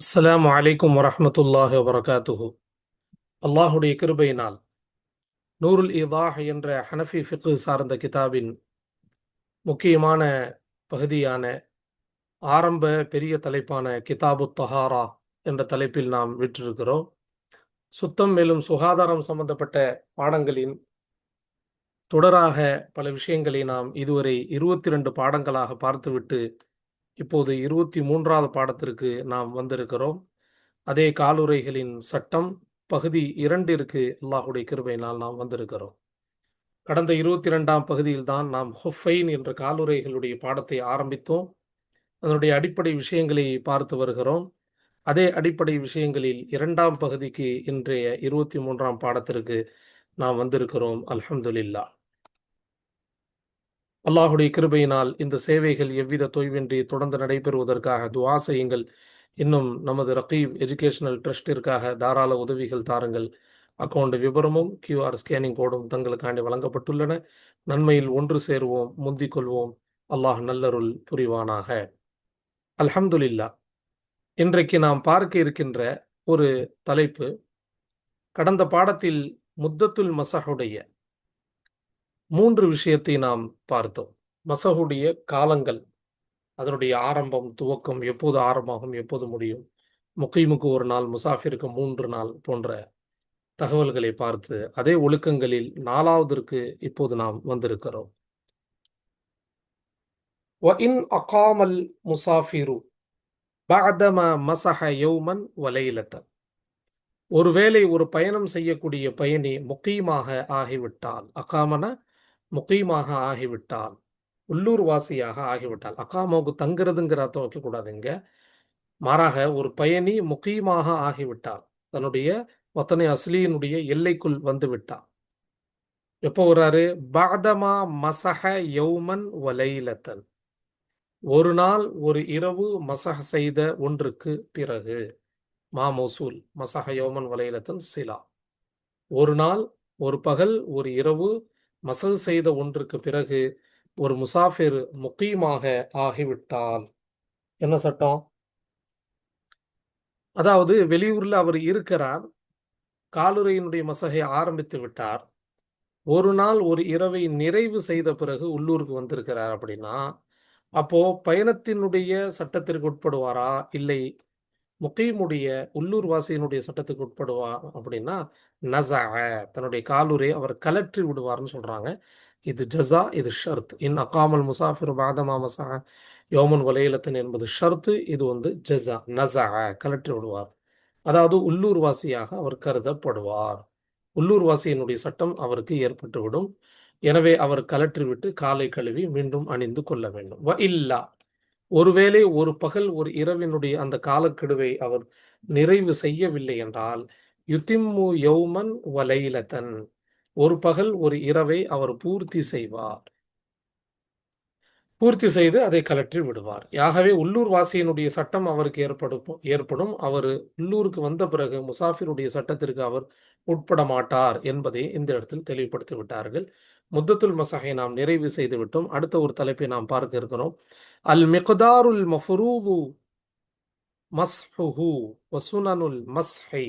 அஸ்லாம் வலைக்கம் வரமத்துல்லாஹ் வரகாத்துஹு அல்லாஹுடைய கிருபையினால் நூருல் இதாஹ் என்ற ஹனஃபி ஃபிக்கு சார்ந்த கிதாபின் முக்கியமான பகுதியான ஆரம்ப பெரிய தலைப்பான கிதாபு தஹாரா என்ற தலைப்பில் நாம் விற்றிருக்கிறோம் சுத்தம் மேலும் சுகாதாரம் சம்பந்தப்பட்ட பாடங்களின் தொடராக பல விஷயங்களை நாம் இதுவரை இருபத்தி ரெண்டு பாடங்களாக பார்த்துவிட்டு இப்போது இருபத்தி மூன்றாவது பாடத்திற்கு நாம் வந்திருக்கிறோம். அதே காலுரைகளின் சட்டம் பகுதி இரண்டிற்கு அல்லாஹுடைய கிருபையினால் நாம் வந்திருக்கிறோம். கடந்த இருபத்தி ரெண்டாம் பகுதியில் தான் நாம் ஹொஃபைன் என்ற காலுரைகளுடைய பாடத்தை ஆரம்பித்தோம். அதனுடைய அடிப்படை விஷயங்களை பார்த்து வருகிறோம். அதே அடிப்படை விஷயங்களில் இரண்டாம் பகுதிக்கு இன்றைய இருபத்தி மூன்றாம் பாடத்திற்கு நாம் வந்திருக்கிறோம். அல்ஹம்துலில்லா அல்லாஹுடைய கிருபையினால் இந்த சேவைகள் எவ்வித தொய்வின்றி தொடர்ந்து நடைபெறுவதற்காக துவா செய்யுங்கள். இன்னும் நமது ரகீப் எஜுகேஷனல் ட்ரஸ்டிற்காக தாராள உதவிகள் தாருங்கள். அக்கௌண்ட் விவரமும் கியூஆர் ஸ்கேனிங் கோடும் தங்களுக்காண்டி வழங்கப்பட்டுள்ளன. நன்மையில் ஒன்று சேருவோம் முந்திக் கொள்வோம். அல்லாஹ் நல்லருள் புரிவானாக. அல்ஹம்துலில்லா இன்றைக்கு நாம் பார்க்க இருக்கின்ற ஒரு தலைப்பு கடந்த பாடத்தில் முத்தத்துல் மசஹுடைய மூன்று விஷயத்தை நாம் பார்த்தோம் மசஹுடைய காலங்கள் அதனுடைய ஆரம்பம் துவக்கம் எப்போது ஆரம்பமாகும் எப்போது முடியும் முகைமுக்கு ஒரு நாள் முசாஃபிருக்கு மூன்று நாள் போன்ற தகவல்களை பார்த்து அதே ஒழுக்கங்களில் நாலாவதற்கு இப்போது நாம் வந்திருக்கிறோம் وَإِنْ أَقَامَ الْمُسَافِرُ بعدما مسح يوما وليلة ஒருவேளை ஒரு பயணம் செய்யக்கூடிய பயணி முக்கீமாக ஆகிவிட்டால் அகாமன முகீமாக ஆகிவிட்டால் உள்ளூர் வாசியாக ஆகிவிட்டால் அகாமாவுக்கு தங்குறதுங்கிற அர்த்தம் வைக்கக்கூடாதுங்க. மாறாக ஒரு பயணி முக்கியமாக ஆகிவிட்டால் தன்னுடைய ஒத்தனை அஸ்லியினுடைய எல்லைக்குள் வந்து விட்டார் எப்போ வர்றாரு? பாதமா மசஹ யௌமன் வலைலத்தன் ஒரு நாள் ஒரு இரவு மசஹ செய்த ஒன்றுக்கு பிறகு மா மோசூல் மசஹ யோமன் வலைலத்தன் சிலா. ஒரு நாள் ஒரு பகல் ஒரு இரவு மசல் செய்த ஒன்றுக்கு பிறகு ஒரு முசாஃபிர் முக்கியமாக ஆகிவிட்டால் என்ன சட்டம்? அதாவது வெளியூர்ல அவர் இருக்கிறார் காலுரையினுடைய மசகை ஆரம்பித்து விட்டார். ஒரு நாள் ஒரு இரவை நிறைவு செய்த பிறகு உள்ளூருக்கு வந்திருக்கிறார் அப்படின்னா அப்போ பயணத்தினுடைய சட்டத்திற்கு உட்படுவாரா? இல்லை. முக்கீமுடைய உள்ளூர்வாசியினுடைய சட்டத்துக்கு உட்படுவார் அப்படின்னா நசா தன்னுடைய காலூரை அவர் கலற்றி விடுவார்னு சொல்கிறாங்க இது ஜசா இது ஷர்த். இன் அகாமல் முசாஃபிர் பாதமா மசா யோமன் வலையிலத்தன் என்பது ஷர்த்து இது வந்து ஜசா நசா கலற்றி விடுவார். அதாவது உள்ளூர்வாசியாக அவர் கருதப்படுவார். உள்ளூர்வாசியினுடைய சட்டம் அவருக்கு ஏற்பட்டுவிடும். எனவே அவர் கலற்றிவிட்டு காலை கழுவி மீண்டும் அணிந்து கொள்ள வேண்டும். வ இல்லா ஒருவேளை ஒரு பகல் ஒரு இரவினுடைய அந்த காலக்கெடுவை அவர் நிறைவு செய்யவில்லை என்றால் யுத்திம்மு யௌமன் வலைலத்தன் ஒரு பகல் ஒரு இரவை அவர் பூர்த்தி செய்வார். பூர்த்தி செய்து அதை கலற்றி விடுவார். ஆகவே உள்ளூர் வாசியினுடைய சட்டம் அவருக்கு ஏற்படும் ஏற்படும். அவர் உள்ளூருக்கு வந்த பிறகு முசாஃபிருடைய சட்டத்திற்கு அவர் உட்பட மாட்டார் என்பதை இந்த இடத்தில் தெளிவுபடுத்தி விட்டார்கள். முத்தத்துல் மசஹை நாம் நிறைவு செய்து விட்டோம் அடுத்த ஒரு தலைப்பை நாம் பார்க்க இருக்கிறோம். அல் மிக்தாருல் மஃபரூது மஸ்ஹுஹு வசுனனுல் மஸ்ஹை.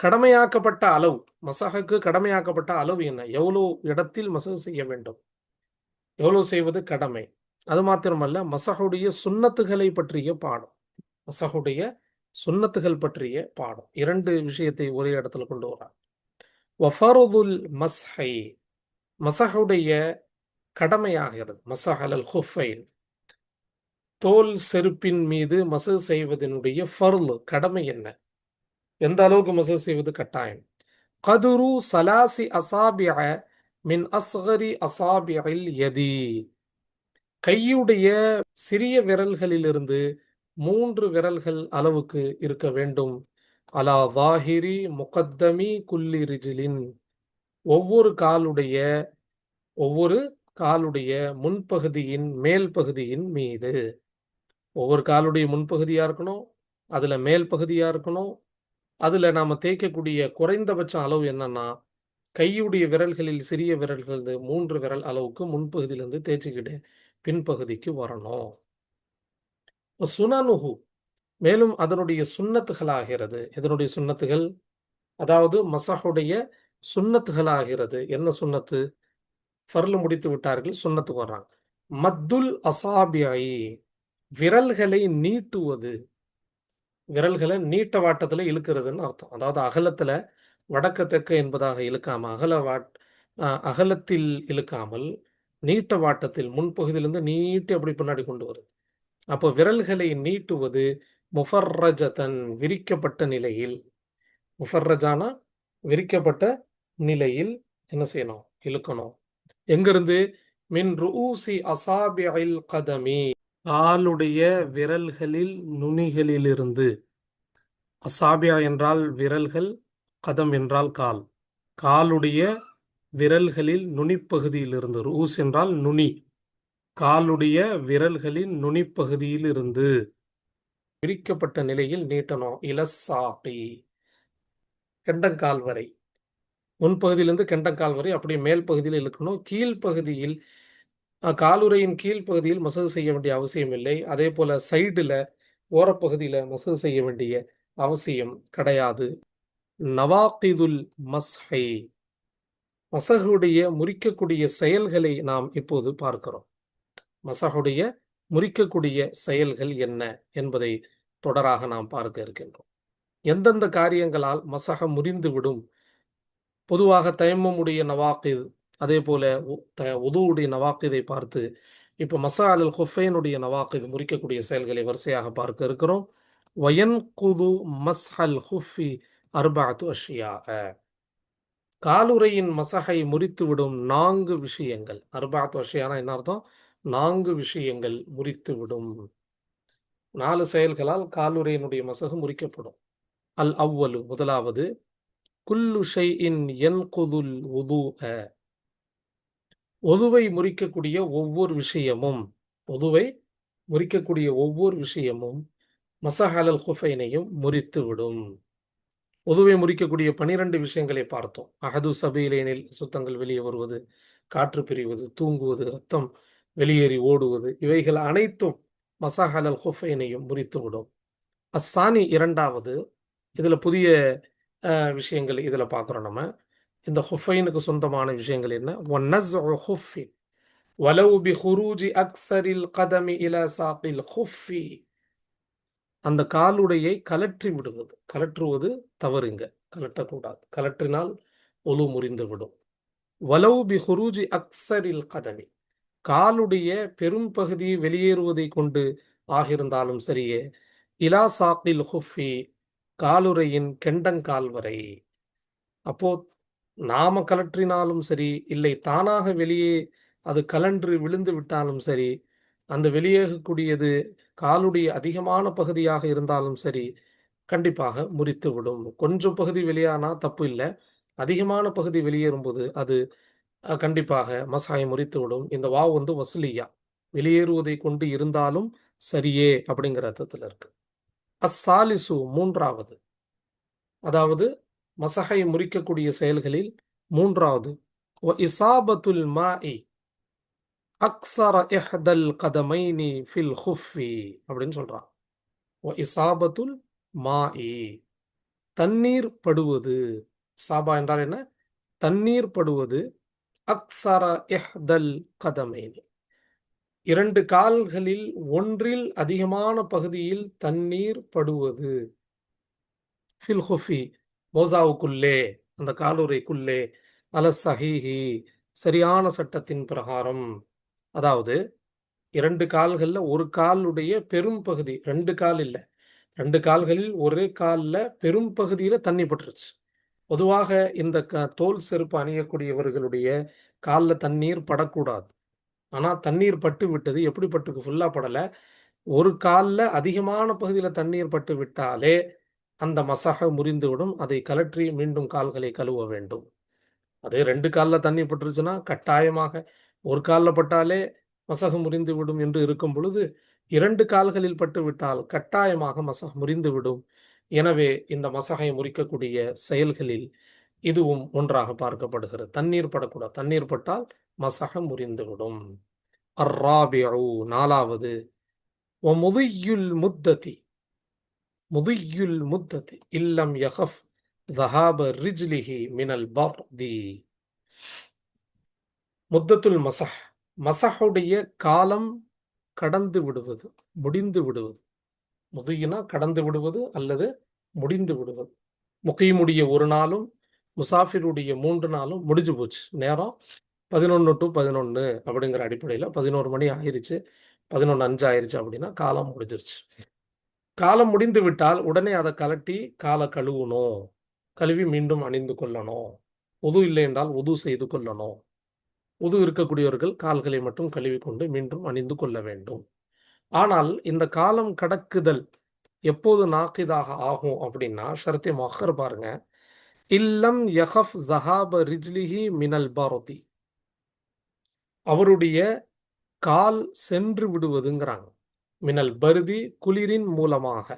கடமையாக்கப்பட்ட அளவு மசஹுக்கு கடமையாக்கப்பட்ட அளவு என்ன? எவ்வளோ இடத்தில் மசகு செய்ய வேண்டும்? எவ்வளோ செய்வது கடமை? அது மாத்திரமல்ல மசஹுடைய சுன்னத்துகளை பற்றிய பாடம். மசஹுடைய சுன்னத்துகள் பற்றிய பாடம். இரண்டு விஷயத்தை ஒரே இடத்துல கொண்டு வரார் வஃபருதுல் மஸ்ஹை. மசஹுடைய கடமையாகிறது. மசஹ் அலல் ஹுஃபைன் தோல் செருப்பின் மீது மசு செய்வதனுடைய ஃபர்லு கடமை என்ன? எந்த அளவுக்கு மசு செய்வது கட்டாயம்? கதுரு சலாசி அசாபிய மின் அஸ்ஹரி அசாபியில் எதி கையுடைய சிறிய விரல்களிலிருந்து மூன்று விரல்கள் அளவுக்கு இருக்க வேண்டும். அலா வாஹிரி முகத்தமி குல்லி ரிஜிலின். ஒவ்வொரு காலுடைய ஒவ்வொரு காலுடைய முன்பகுதியின் மேல் பகுதியின் மீது. ஒவ்வொரு காலுடைய முன்பகுதியா இருக்கணும் அதுல மேல் பகுதியா இருக்கணும் அதுல நாம தேய்க்கக்கூடிய குறைந்தபட்ச அளவு என்னன்னா கையுடைய விரல்களில் சிறிய விரல்கள் மூன்று விரல் அளவுக்கு முன்பகுதியிலிருந்து தேய்ச்சிக்கிட்டு பின்பகுதிக்கு வரணும். சுனனுஹு மேலும் அதனுடைய சுண்ணத்துகள் ஆகிறது எதனுடைய சுன்னத்துகள் அதாவது மசஹுடைய சுண்ணத்துகளாகிறது. என்ன சுன்னத்து ஃபர்லு முடித்து விட்டார்கள் சுண்ணத்துக்கு வர்றாங்க. மத்துல் அசாபியாயி விரல்களை நீட்டுவது. விரல்களை நீட்ட வாட்டத்தில் இழுக்கிறதுன்னு அர்த்தம். அதாவது அகலத்தில் வடக்க என்பதாக இழுக்காமல் அகல வாட் அஹ் அகலத்தில் இழுக்காமல் நீட்ட வாட்டத்தில் முன்பகுதியிலிருந்து நீட்டி அப்படி பின்னாடி கொண்டு வருது. அப்போ விரல்களை நீட்டுவது முஃபர்ரஜதன் விரிக்கப்பட்ட நிலையில். முஃபர்ரஜானா? விரிக்கப்பட்ட நிலையில் என்ன செய்யணும்? இழுக்கணும். எங்கிருந்து? மின் ரூசி அசாபியில் கதமி. காலுடைய விரல்களில் நுனிகளிலிருந்து. அசாபியா என்றால் விரல்கள் கதம் என்றால் கால். காலுடைய விரல்களில் நுனிப்பகுதியிலிருந்து. ரூஸ் என்றால் நுனி. காலுடைய விரல்களின் நுனிப்பகுதியிலிருந்து. விரிக்கப்பட்ட நிலையில் நீட்டணும். இலசாகி. கெண்டங்கால் வரை. முன்பகுதியிலிருந்து கெண்டங்கால் வரை அப்படியே மேல் பகுதியில் இழுக்கணும். கீழ்ப்பகுதியில் காலுரையின் காலுறையின் கீழ்ப்பகுதியில் மசகு செய்ய வேண்டிய அவசியம் இல்லை. அதே போல் சைடில் ஓரப்பகுதியில் மசகு செய்ய வேண்டிய அவசியம் கிடையாது. நவாக்கிதுல் மஸ்ஹை மசகுடைய முறிக்கக்கூடிய செயல்களை நாம் இப்போது பார்க்கிறோம். மசகுடைய முறிக்கக்கூடிய செயல்கள் என்ன என்பதை தொடராக நாம் பார்க்க இருக்கின்றோம். எந்தெந்த காரியங்களால் மசக முறிந்துவிடும் பொதுவாக தயம்மமுடைய நவாக்கித். அதே போல உ- த- உதுவுடைய நவாக்கிதை பார்த்து இப்போ மசா அல் ஹுஃபைனுடைய நவாக்கித் முறிக்கக்கூடிய செயல்களை வரிசையாக பார்க்க இருக்கிறோம். வயன் குது மஸ் அல் ஹுஃபி அர்பாத்து அஷியாக காலுரையின் மசகை முறித்துவிடும் நான்கு விஷயங்கள். அர்பாத்து அஷியானா என்ன அர்த்தம்? நான்கு விஷயங்கள் முறித்துவிடும். நாலு செயல்களால் காலுறையினுடைய மசகு முறிக்கப்படும். அல் அவ்வலு முதலாவது குல்லு ஷைஇன் உது உதுஅ ஒதுவை முறிக்கக்கூடிய ஒவ்வொரு விஷயமும் ஒதுவை முறிக்கக்கூடிய ஒவ்வொரு விஷயமும் மசஹாலல் ஹுஃபைனையும் முறித்துவிடும் ஒதுவை முறிக்கக்கூடிய பனிரெண்டு விஷயங்களை பார்த்தோம். அகது சபையிலேனில் சுத்தங்கள் வெளியே வருவது காற்று பிரிவது தூங்குவது ரத்தம் வெளியேறி ஓடுவது இவைகள் அனைத்தும் மசஹாலல் ஹுஃபைனையும் முறித்துவிடும் அஸ்ஸானி இரண்டாவது இதுல புதிய விஷயங்கள் இதில் பார்க்குறோம் நம்ம. இந்த ஹுஃபைனுக்கு சொந்தமான விஷயங்கள் என்ன? ஒன்னஸ்உ ஹுஃபின் வலவு பி ஹுரூஜி அக்ஸரில் கதமி இல சாக்கில் ஹுஃபி. அந்த காலுடையை கலற்றி விடுவது. கலற்றுவது தவறுங்க. கலட்டக்கூடாது. கலற்றினால் ஒலு முறிந்து விடும். வலவு பி ஹுரூஜி அக்ஸரில் கதமி. காலுடைய பெரும் பகுதி வெளியேறுவதை கொண்டு ஆகியிருந்தாலும் சரியே. இலா சாக்கில் ஹுஃபி காலுறையின் கெண்டங்கால் வரை. அப்போ நாம கலற்றினாலும் சரி இல்லை தானாக வெளியே அது கலன்று விழுந்து விட்டாலும் சரி அந்த வெளியேகக்கூடியது காலுடைய அதிகமான பகுதியாக இருந்தாலும் சரி கண்டிப்பாக முறித்து விடும். கொஞ்சம் பகுதி வெளியானா தப்பு இல்லை. அதிகமான பகுதி வெளியேறும்போது அது கண்டிப்பாக மசாயை முறித்து விடும். இந்த வாவ் வந்து வசூலியா. வெளியேறுவதை கொண்டு இருந்தாலும் சரியே அப்படிங்கிற அர்த்தத்தில் இருக்குது அஸ்ஸாலிசு மூன்றாவது. அதாவது மசஹை முறிக்கக்கூடிய செயல்களில் மூன்றாவது. இசாபத்துல் மாஇ அக்ஸர எஹ்தல் கதமைனி ஃபில் ஹுஃபி அப்படின்னு சொல்றான். வ இசாபத்துல் மாஇ தண்ணீர் படுவது. சாபா என்றால் என்ன? தண்ணீர் படுவது. அக்ஸர எஹ்தல் கதமைனி. இரண்டு கால்களில் ஒன்றில் அதிகமான பகுதியில் தண்ணீர் படுவது. ஃபில்ஹொஃபி மோசாவுக்குள்ளே அந்த காலுறைக்குள்ளே அல சஹிஹி சரியான சட்டத்தின் பிரகாரம். அதாவது இரண்டு கால்களில் ஒரு காலுடைய பெரும் பகுதி ரெண்டு கால் இல்லை. ரெண்டு கால்களில் ஒரே காலில் பெரும் பகுதியில் தண்ணி பட்டுருச்சு. பொதுவாக இந்த க- தோல் செருப்பு அணியக்கூடியவர்களுடைய காலில் தண்ணீர் படக்கூடாது. ஆனால் தண்ணீர் பட்டு விட்டது. எப்படி பட்டுக்கு ஃபுல்லாக படல. ஒரு காலில் அதிகமான பகுதியில் தண்ணீர் பட்டு விட்டாலே அந்த மசக முறிந்துவிடும். அதை கலற்றி மீண்டும் கால்களை கழுவ வேண்டும். அதே ரெண்டு காலில் தண்ணி பட்டுருச்சுன்னா கட்டாயமாக ஒரு காலில் பட்டாலே மசகு முறிந்து விடும் என்று இருக்கும் பொழுது இரண்டு கால்களில் பட்டு விட்டால் கட்டாயமாக மசகு முறிந்து விடும் எனவே இந்த மசகை முறிக்கக்கூடிய செயல்களில் இதுவும் ஒன்றாக பார்க்கப்படுகிறது. தண்ணீர் படக்கூடாது. தண்ணீர் பட்டால் மசக முறிந்துவிடும். அர்ராபியு நாலாவது ஒ முதுயுல் முத்ததி முதுயுல் முத்ததி இல்லம் யஹஃப் தஹாப ரிஜ்லிஹி மினல் பர் தி முத்தத்துல் மசஹ் மசஹுடைய காலம் கடந்து விடுவது முடிந்து விடுவது. முதுகினா கடந்து விடுவது அல்லது முடிந்து விடுவது. முகீமுடைய ஒரு நாளும் முசாஃபிருடைய மூன்று நாளும் முடிஞ்சு போச்சு. நேரம்? பதினொன்று டு பதினொன்று அப்படிங்கிற அடிப்படையில் பதினோரு மணி ஆயிடுச்சு பதினொன்று அஞ்சு ஆயிடுச்சு அப்படின்னா காலம் முடிஞ்சிருச்சு. காலம் முடிந்து விட்டால் உடனே அதை கலட்டி காலை கழுவணும். கழுவி மீண்டும் அணிந்து கொள்ளணும். உது இல்லை என்றால் உது செய்து கொள்ளணும். உது இருக்கக்கூடியவர்கள் கால்களை மட்டும் கழுவி கொண்டு மீண்டும் அணிந்து கொள்ள வேண்டும். ஆனால் இந்த காலம் கடக்குதல் எப்போது நாக்கிதாக ஆகும் அப்படின்னா ஷரத்தை மொஹர் பாருங்க. இல்லம் யஹஃப் ஜஹாப ரிஜ்லிஹி மினல் பாரதி. அவருடைய கால் சென்று விடுவதுங்கிறாங்க. மினல் பருதி குளிரின் மூலமாக.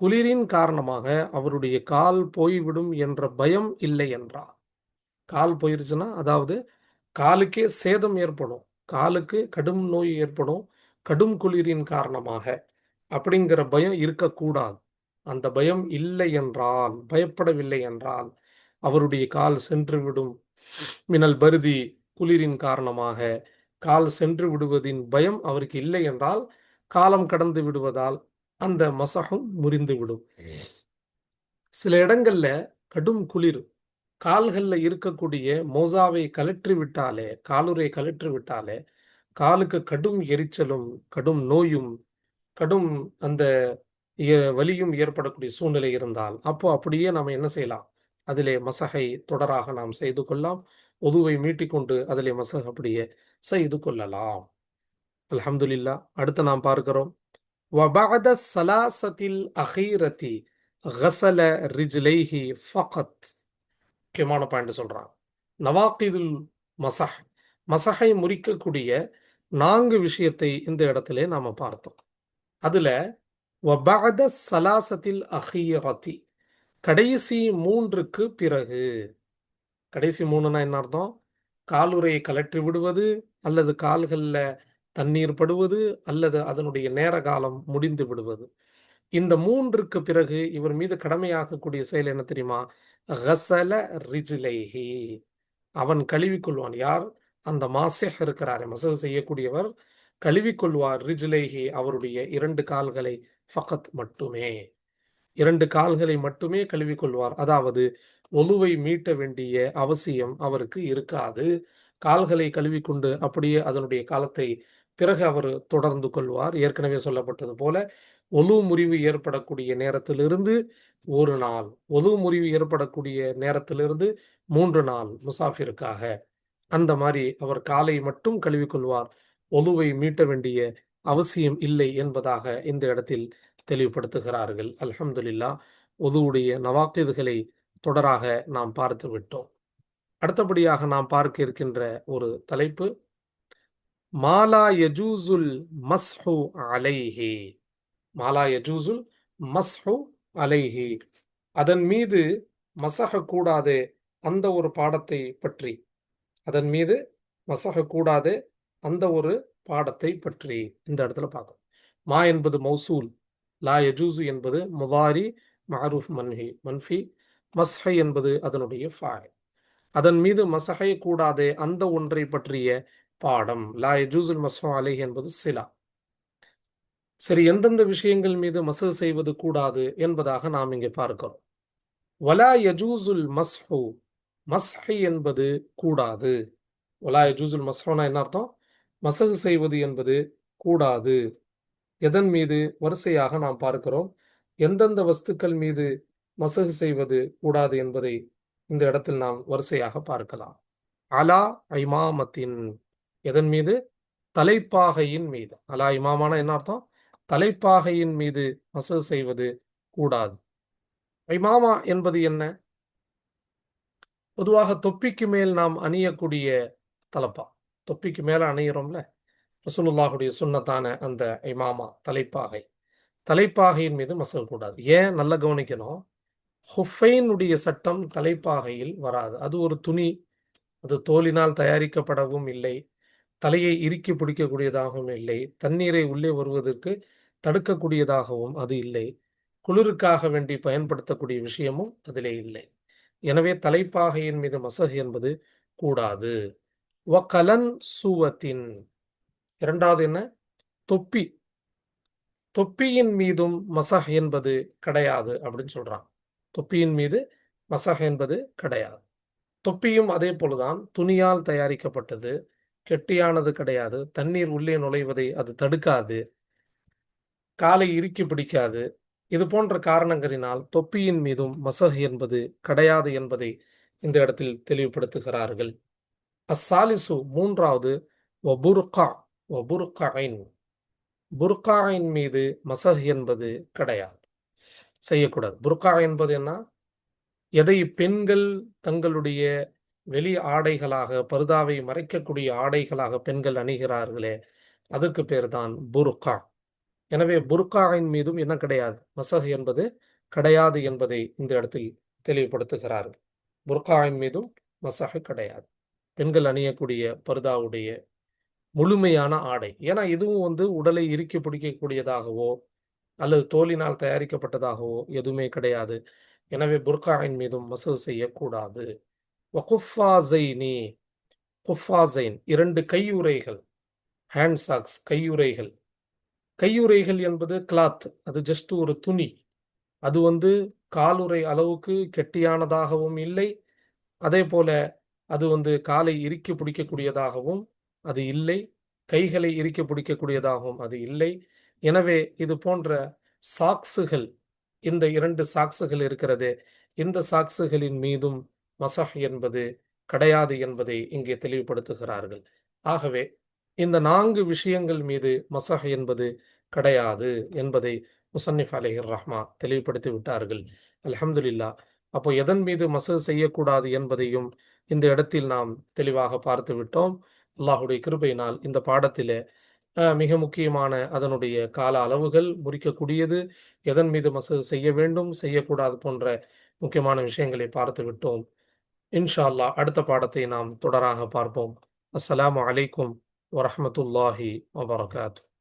குளிரின் காரணமாக அவருடைய கால் போய்விடும் என்ற பயம் இல்லை என்றா கால் போயிருச்சுன்னா அதாவது காலுக்கே சேதம் ஏற்படும். காலுக்கு கடும் நோய் ஏற்படும். கடும் குளிரின் காரணமாக. அப்படிங்கிற பயம் இருக்கக்கூடாது. அந்த பயம் இல்லை என்றால் பயப்படவில்லை என்றால் அவருடைய கால் சென்று விடும். மினல் பருதி குளிரின் காரணமாக கால் சென்று விடுவதின் பயம் அவருக்கு இல்லை என்றால் காலம் கடந்து விடுவதால் அந்த மசகம் முறிந்து விடும். சில இடங்கள்ல கடும் குளிர் கால்களில் இருக்கக்கூடிய மோசாவை கலற்றி விட்டாலே காலுரை கலற்றி விட்டாலே காலுக்கு கடும் எரிச்சலும் கடும் நோயும் கடும் அந்த வலியும் ஏற்படக்கூடிய சூழ்நிலை இருந்தால் அப்போ அப்படியே நாம் என்ன செய்யலாம்? அதிலே மசகை தொடராக நாம் செய்து கொள்ளலாம். உதுவை மீட்டிக்கொண்டு அதிலே மசக அப்படியே செய்து கொள்ளலாம். அல்ஹம்துலில்லா அடுத்து நாம் பார்க்கிறோம். வபாத சலாசத்தில் அஹீரதி ஹசல ரிஜ்லைஹி ஃபகத். முக்கியமான பாயிண்ட் சொல்கிறாங்க நவாக்கிதுல் மசஹ் மசஹை முறிக்கக்கூடிய நான்கு விஷயத்தை இந்த இடத்துல நாம பார்த்தோம். அதில் வபாத சலாசத்தில் அஹீரதி. கடைசி மூன்றுக்கு பிறகு. கடைசி மூணுனா என்ன அர்த்தம்? காலுறையை கலற்றி விடுவது அல்லது கால்களில் தண்ணீர் படுவது அல்லது அதனுடைய நேர காலம் முடிந்து விடுவது. இந்த மூன்றுக்கு பிறகு இவர் மீது கடமையாக்கக்கூடிய செயல் என்ன தெரியுமா? கசல ரிஜிலைஹி. அவன் கழுவிக்கொள்வான். யார்? அந்த மாசேஹ் இருக்கிறாரே. மசகு செய்யக்கூடியவர் கழுவிக்கொள்வார் ரிஜிலைஹி அவருடைய இரண்டு கால்களை ஃபகத் மட்டுமே. இரண்டு கால்களை மட்டுமே கழுவிக்கொள்வார். அதாவது ஒலுவை மீட்ட வேண்டிய அவசியம் அவருக்கு இருக்காது. கால்களை கழுவிக்கொண்டு அப்படியே அதனுடைய காலத்தை பிறகு அவர் தொடர்ந்து கொள்வார். ஏற்கனவே சொல்லப்பட்டது போல ஒலு முறிவு ஏற்படக்கூடிய நேரத்திலிருந்து ஒரு நாள் ஒலு முறிவு ஏற்படக்கூடிய நேரத்திலிருந்து மூன்று நாள் முசாஃபிருக்காக. அந்த மாதிரி அவர் காலை மட்டும் கழுவிக்கொள்வார். ஒலுவை மீட்ட வேண்டிய அவசியம் இல்லை என்பதாக இந்த இடத்தில் தெளிவுபடுத்துகிறார்கள். அல்ஹம்துல்லா ஒதுவுடைய நவாக்கிதுகளை தொடராக நாம் பார்த்து விட்டோம். அடுத்தபடியாக நாம் பார்க்க இருக்கின்ற ஒரு தலைப்பு மாலா யஜூசுல் மஸ்ஹு அலைஹி. மாலா யஜூசுல் மஸ்ஹு அலைஹி. அதன் மீது மசகக்கூடாது அந்த ஒரு பாடத்தை பற்றி. அதன் மீது மசகக்கூடாது அந்த ஒரு பாடத்தை பற்றி இந்த இடத்துல பார்க்கும் மா என்பது மௌசூல் லா யஜூசு என்பது முதாரி மஹரூஃப் மன்ஹி மன்ஃபி மஸ்ஹை என்பது அதனுடைய ஃபாய் அதன் மீது மசஹை கூடாதே அந்த ஒன்றை பற்றிய பாடம். லா யஜூசுல் மஸ்ஹு அலை என்பது சிலா. சரி எந்தெந்த விஷயங்கள் மீது மசகு செய்வது கூடாது என்பதாக நாம் இங்கே பார்க்கிறோம். வலா யஜூசுல் மஸ்ஹு. மஸ்ஹி என்பது கூடாது. வலா யஜூசுல் மஸ்ஹோனா என்ன அர்த்தம்? மசகு செய்வது என்பது கூடாது. எதன் மீது? வரிசையாக நாம் பார்க்கிறோம். எந்தெந்த வஸ்துக்கள் மீது மசகு செய்வது கூடாது என்பதை இந்த இடத்தில் நாம் வரிசையாக பார்க்கலாம். அலா ஐமாமத்தின் எதன் மீது? தலைப்பாகையின் மீது. அலா இமாமான என்ன அர்த்தம்? தலைப்பாகையின் மீது மசகு செய்வது கூடாது. ஐமாமா என்பது என்ன? பொதுவாக தொப்பிக்கு மேல் நாம் அணியக்கூடிய தலப்பா. தொப்பிக்கு மேல அணியிறோம்ல. ரசூலுல்லாஹுடைய சுண்ணத்தான அந்த ஐமாமா தலைப்பாகை. தலைப்பாகையின் மீது மசகு கூடாது. ஏன்? நல்லா கவனிக்கணும். ஹுஃபைனுடைய சட்டம் தலைப்பாகையில் வராது. அது ஒரு துணி. அது தோலினால் தயாரிக்கப்படவும் இல்லை. தலையை இறுக்கி பிடிக்கக்கூடியதாகவும் இல்லை. தண்ணீரை உள்ளே வருவதற்கு தடுக்கக்கூடியதாகவும் அது இல்லை. குளிருக்காக வேண்டி பயன்படுத்தக்கூடிய விஷயமும் அதிலே இல்லை. எனவே தலைப்பாகையின் மீது மசஹ் என்பது கூடாது. வகலன் சுவத்தின். இரண்டாவது என்ன? தொப்பி. தொப்பியின் மீதும் மசஹ் என்பது கிடையாது அப்படின்னு சொல்றான். தொப்பியின் மீது மசஹ் என்பது கிடையாது. தொப்பியும் அதே போலதான் துணியால் தயாரிக்கப்பட்டது கெட்டியானது கிடையாது தண்ணீர் உள்ளே நுழைவதை அது தடுக்காது காலை இறுக்கி பிடிக்காது. இது போன்ற காரணங்களினால் தொப்பியின் மீதும் மசஹ் என்பது கிடையாது என்பதை இந்த இடத்தில் தெளிவுபடுத்துகிறார்கள். அஸ்ஸாலிசு மூன்றாவது வபுர்கா வபுர்காயின். புர்காயின் மீது மசஹ் என்பது கிடையாது. செய்யக்கூடாது. புர்கா என்பது என்ன? எதை பெண்கள் தங்களுடைய வெளி ஆடைகளாக பருதாவை மறைக்கக்கூடிய ஆடைகளாக பெண்கள் அணிகிறார்களே அதற்கு பேர் தான் புர்கா. எனவே புர்காவின் மீதும் என்ன கிடையாது? மசஹ் என்பது கிடையாது என்பதை இந்த இடத்தில் தெளிவுபடுத்துகிறார்கள். புர்காவின் மீதும் மசஹ் கிடையாது. பெண்கள் அணியக்கூடிய பர்தாவுடைய முழுமையான ஆடை. ஏன்னா இதுவும் வந்து உடலை இறுக்கி பிடிக்கக்கூடியதாகவோ அல்லது தோலினால் தயாரிக்கப்பட்டதாகவோ எதுவுமே கிடையாது. எனவே புர்காவின் மீதும் மசூ செய்யக்கூடாது. வகுஃபாசைனி குஃபாசைன் இரண்டு கையுறைகள் ஹேண்ட் சாக்ஸ் கையுறைகள். கையுறைகள் என்பது கிளாத் அது ஜஸ்ட் ஒரு துணி. அது வந்து காலுறை அளவுக்கு கெட்டியானதாகவும் இல்லை. அதே போல அது வந்து காலை இறுக்கி பிடிக்கக்கூடியதாகவும் அது இல்லை. கைகளை இறுக்கி பிடிக்கக்கூடியதாகவும் அது இல்லை. எனவே இது போன்ற சாக்ஸுகள் இந்த இரண்டு சாக்ஸுகள் இருக்கிறது. இந்த சாக்ஸுகளின் மீதும் மசஹ் என்பது கிடையாது என்பதை இங்கே தெளிவுபடுத்துகிறார்கள். ஆகவே இந்த நான்கு விஷயங்கள் மீது மசஹ் என்பது கிடையாது என்பதை முசன்னிஃப் அலிஹர் ரஹ்மா தெளிவுபடுத்தி விட்டார்கள். அலஹம்துல்லா அப்போ எதன் மீது மசஹ் செய்யக்கூடாது என்பதையும் இந்த இடத்தில் நாம் தெளிவாக பார்த்து விட்டோம். அல்லாஹுடைய கிருபையினால் இந்த பாடத்திலே மிக முக்கியமான அதனுடைய கால அளவுகள் முறிக்கக்கூடியது. எதன் மீது மசூது செய்ய வேண்டும் செய்யக்கூடாது போன்ற முக்கியமான விஷயங்களை பார்த்து விட்டோம். இன்ஷா அல்லா அடுத்த பாடத்தை நாம் தொடராக பார்ப்போம். அஸ்ஸலாமு அலைக்கும் வரமத்துல்லாஹி வபரகாத்து.